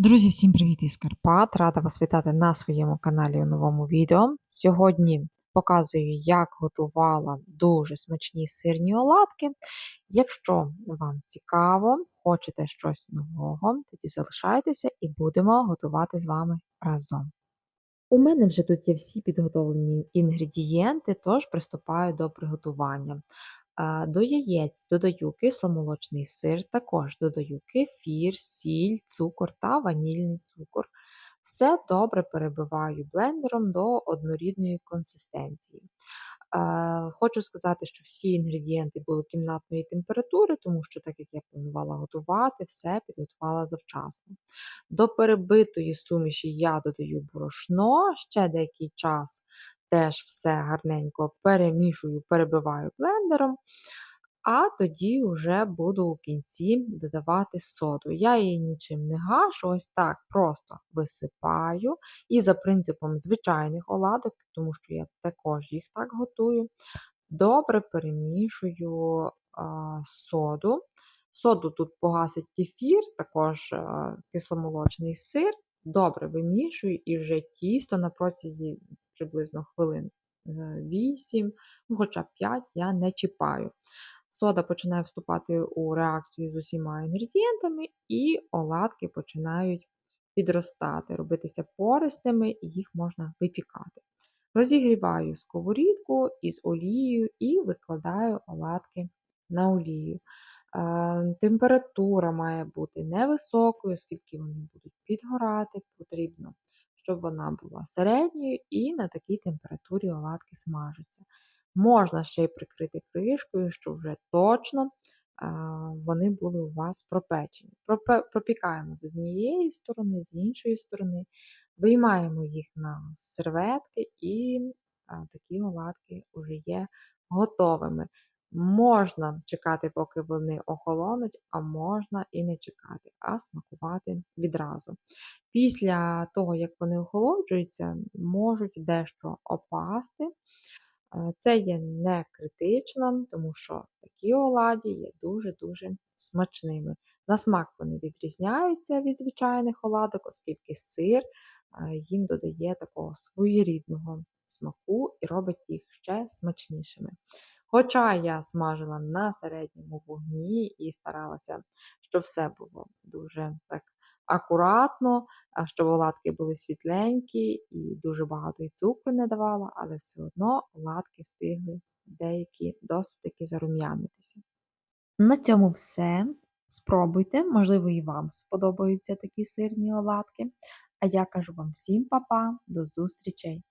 Друзі, всім привіт із Карпат! Рада вас вітати на своєму каналі у новому відео. Сьогодні показую, як готувала дуже смачні сирні оладки. Якщо вам цікаво, хочете щось нового, тоді залишайтеся і будемо готувати з вами разом. У мене вже тут є всі підготовлені інгредієнти, тож приступаю до приготування. До яєць додаю кисломолочний сир, також додаю кефір, сіль, цукор та ванільний цукор. Все добре перебиваю блендером до однорідної консистенції. Хочу сказати, що всі інгредієнти були кімнатної температури, тому що, так як я планувала готувати, все підготувала завчасно. До перебитої суміші я додаю борошно, ще деякий час теж все гарненько перемішую, перебиваю блендером, а тоді вже буду у кінці додавати соду. Я її нічим не гашу, ось так просто висипаю. І за принципом звичайних оладок, тому що я також їх так готую, добре перемішую а, соду. Соду тут погасить кефір, також а, кисломолочний сир. Добре вимішую і вже тісто на протязі приблизно хвилин 8, ну хоча б 5 я не чіпаю. Сода починає вступати у реакцію з усіма інгредієнтами, і оладки починають підростати, робитися пористими, і їх можна випікати. Розігріваю сковорідку із олією і викладаю оладки на олію. Е, температура має бути невисокою, оскільки вони будуть підгорати, потрібно, щоб вона була середньою і на такій температурі оладки смажаться. Можна ще й прикрити кришкою, щоб вже точно вони були у вас пропечені. Пропікаємо з однієї сторони, з іншої сторони, виймаємо їх на серветки, і такі оладки вже є готовими. Можна чекати, поки вони охолонуть, а можна і не чекати, а смакувати відразу. Після того, як вони охолоджуються, можуть дещо опасти. Це є не критично, тому що такі оладі є дуже-дуже смачними. На смак вони відрізняються від звичайних оладок, оскільки сир їм додає такого своєрідного смаку і робить їх ще смачнішими. Хоча я смажила на середньому вогні і старалася, щоб все було дуже так акуратно, щоб оладки були світленькі і дуже багато і цукру не давала, але все одно оладки встигли деякі досить таки зарум'янитися. На цьому все. Спробуйте, можливо, і вам сподобаються такі сирні оладки. А я кажу вам всім па-па, до зустрічей!